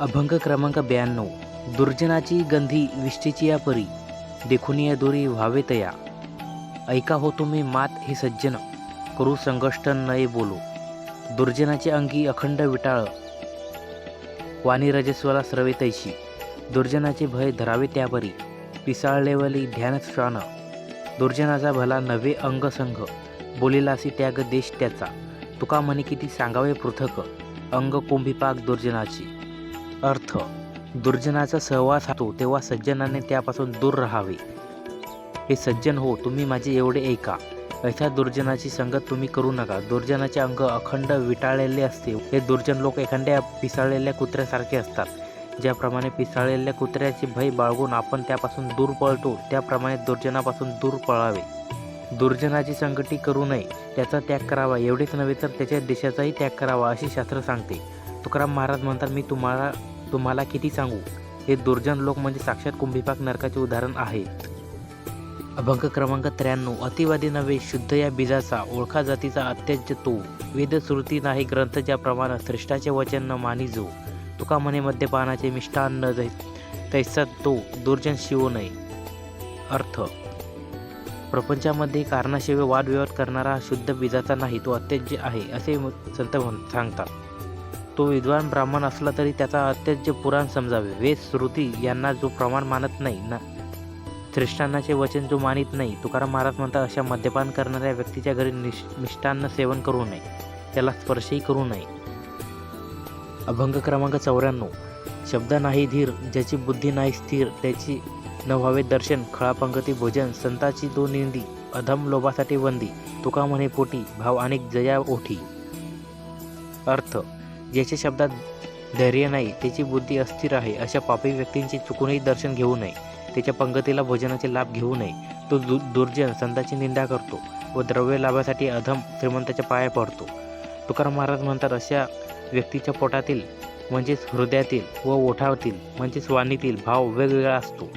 अभंग क्रमांक ब्याण्णव. दुर्जनाची गंधी विष्टीची या परी देखुनिया दोरी व्हावे तया. ऐका हो तुम्ही मात हे सज्जन. करू संघष्ट नये बोलो. दुर्जनाची अंगी अखंड विटाळ. वाणी रजस्वला स्रवे तैशी. दुर्जनाचे भय धरावे त्यापरी. पिसाळलेवली ध्यान श्वान दुर्जनाचा भला नवे अंगसंघ बोलिलासी त्याग देश त्याचा. तुका म्हणे किती सांगावे पृथक. अंग कुंभिपाक दुर्जनाची. अर्थ. दुर्जनाचा सहवास होतो तेव्हा सज्जनाने त्यापासून दूर राहावे. हे सज्जन हो तुम्ही माझे एवढे ऐका. अशा दुर्जनाची संगत तुम्ही करू नका. दुर्जनाचे अंग अखंड विटाळलेले असते. हे दुर्जन लोक एखाद्या पिसाळलेल्या कुत्र्यासारखे असतात. ज्याप्रमाणे पिसाळलेल्या कुत्र्याचे भय बाळगून आपण त्यापासून दूर पळतो त्याप्रमाणे दुर्जनापासून दूर पळावे. दुर्जनाची संगती करू नये. त्याचा त्याग करावा. एवढेच नव्हे तर त्याच्या देशाचाही त्याग करावा असे शास्त्र सांगते. तुकाराम महाराज म्हणतात मी तुम्हाला तुम्हाला किती सांगू? हे दुर्जन लोक म्हणजे साक्षात कुंभीपाक नरकाचे उदाहरण आहे. अभंग क्रमांक त्र्याण्णव. अतिवादी नव्हे शुद्ध या बीजाचा ओळखा जातीचा अत्याज्य तो. वेदश्रुती नाही ग्रंथ ज्याप्रमाणे श्रेष्ठाचे वचन न मानी जो तुका म्हणे मद्यपानाचे मिष्टान्न तैसा तो दुर्जन शिवो नये. अर्थ. प्रपंचामध्ये कारणाशिवाय वादविवाद करणारा शुद्ध बीजाचा नाही तो अत्याज्य आहे असे संत सांगतात. तो विद्वान ब्राह्मण असला तरी त्याचा अत्यज्य पुराण समजावे. वेद श्रुती यांना जो प्रमाण मानत नाही ना. श्रेष्ठांनाचे वचन जो मानित नाही तुकाराम महाराज म्हणतात अशा मद्यपान करणाऱ्या व्यक्तीच्या घरी निष मिष्टान्न सेवन करू नये. त्याला स्पर्शही करू नये. अभंग क्रमांक चौऱ्याण्णव. शब्द नाही धीर ज्याची बुद्धी नाही स्थिर त्याची न व्हावे दर्शन खळापंगती भोजन संताची तो निंदी अधम लोभासाठी वंदी तुका म्हणे पोटी भाव अनेक जया ओठी. अर्थ ज्याच्या शब्दात धैर्य नाही त्याची बुद्धी अस्थिर आहे अशा पापी व्यक्तींचे चुकूनही दर्शन घेऊ नये. त्याच्या पंगतीला भोजनाचे लाभ घेऊ नये. तो दु दुर्जन संताची निंदा करतो व द्रव्य लाभासाठी अधम श्रीमंताच्या पाया पडतो. तुकाराम महाराज म्हणतात अशा व्यक्तीच्या पोटातील म्हणजेच हृदयातील व ओठावतील म्हणजेच वाणीतील भाव वेगवेगळा असतो.